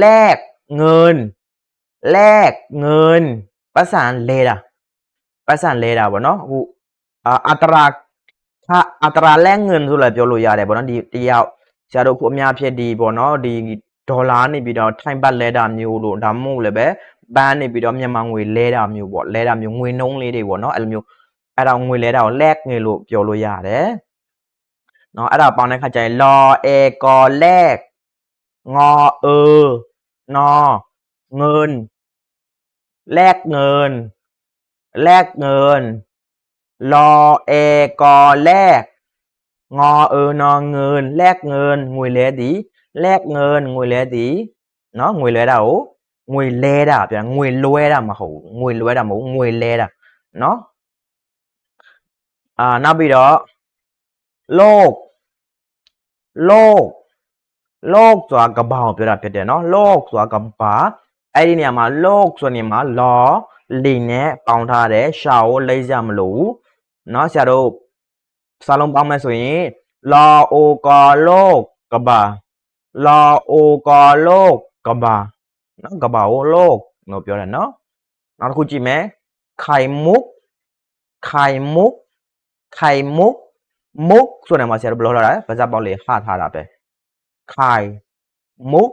แลกเงินแลกเงินประสานเลดาประสานเลดาบ่เนาะอือัตราค่าอัตราแลกเงินสุดเลยเปียวลุยาเด้บ่เนาะดีเดียวชาโดผู้วเมีอาเพชรดีบ่เนาะดีดอลลาร์นี่ปีดอไทม์บัตเลดาမျိုးโหลดำมูเลยเบ้บ้านนี่ปีดอเมีมางวยเลดาမျိบ่เลดาမျိงวยนงเลยดีบ่เนาะไอ้မျวုไอ้เรางวยเลดาแลกเงินโหลเียวลุยาเด้เนาะไอ้เราปองในขาใจรอเอกรแลกงอเออนอเงินแลกเงินแลกเงินรอเอกอแลกงอเออนอเงินแลกเงินงุยเลดีแลกเงินงุยเลดีเนาะงุยเลดาโองุยเลดาเปียงุยลวยดามาโหงุยลวยดาหมูงุยเลดาเนาะอ่านับไปดอโลกโลก log ဆိုတာကဘာကိုပြောတာဖြစ်တယ်နော် log ဆိုတာကဘာအဲ့ဒီနေရာမှာ log ဆိုနေမှာ law လိနဲ့ပေါင်းထားတယ်ရှာကိုလိမ့်ရမလို့နော်ဆရာတို့စာလုံးပေါင်းမယ်ဆိုရင် law o ka log ကဘာ law o ka log ကဘာနော်ကဘာကို log လို့ပြောတယ်နော်နောက်တစ်ခုကြည့်မယ်ခိုင်မုတ်ခိုင်မုတ်ခိုင်မုတ်မုတ်ဆိုနေမှာဆရာတို့ဘယ်လိုလာလဲဗဇက်ပေါက်လေးဟထားတာပဲไข่มุก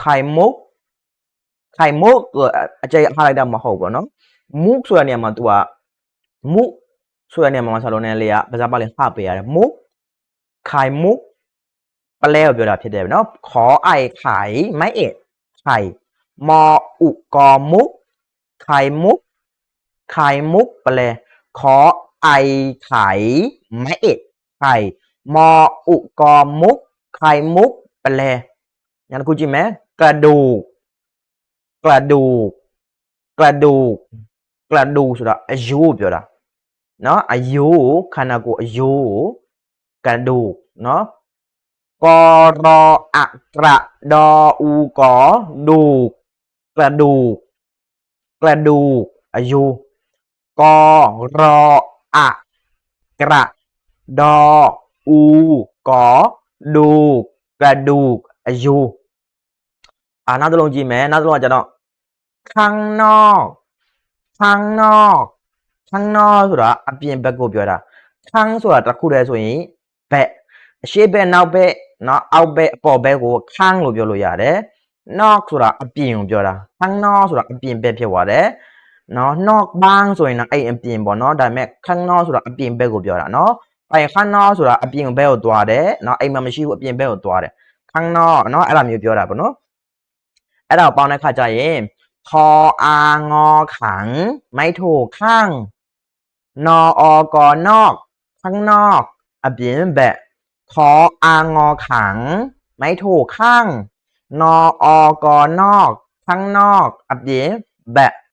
ไข่มุกไข่มุกอาจจะหาอไรดำมาหอบเนองมุกส่วนเนี่ยมาตัว มุกส่วนเนี่ยมาสาลเนี่ยเลยอะภาษาบาลีข้าไปอะมุกไข่มุกเปล่าเลดียวดับเดียวเนาะขอไอไข่ไม่เอ็ดไข่มออุกอมุกไข่มุกไข่มุกเปล่าขอไอไข่ไม่เอ็ดไข่มออุกอมุกไข่มุกเปลงั้นคุณจิไหมกระดูก กระดูก กระดูก กระดูกสุดะอายุเดียวละเนาะอายุคานากุอายุกระดูก เนาะกรออักระดออูกอดูกกระดูก กระดูกอายุกรออักระดออูกอดูกกระดูกอายุอ่าน่าจะลงจีไหมน่าจะลงอาจจะเนาะข้างนอกข้างนอกข้างนอกဆိုတာအပြင်ဘက်ကိုပြောတာข้างဆိုတာတစ်ခုတည်းဆိုရင်ဘက်အရှေ့ဘက်နောက်ဘက်เนาะအောက်ဘက်အပေါ်ဘက်ကိုข้างလို့ပြောလို့ရတယ် knock ဆိုတာအပြင်ကိုပြောတာข้างนอกဆိုတာအပြင်ဘက်ဖြစ်သွားတယ်เนาะ knock bang ဆိုရင်တော့အဲ့အပြင်ပေါ့เนาะဒါပေမဲ့ข้างนอกဆိုတာအပြင်ဘက်ကိုပြောတာเนาะไปข้างนอกสุดละอภิญญ์เบลตัวเด้เนาะไอ้มันไม่ช่ว่าอภิญญ์เบลตัวเด้ข้างนอกเนาะอะไรมีเยอะแบบเนาะไอ้เราปองในข้าใจเองคออางอขังไม่ถูกข้าง นออกนอก ข้างนอกอภิญญ์เบลคออางอขังไม่ถูกข้าง นออกนอก ข้างนอกอภิญญ์เบล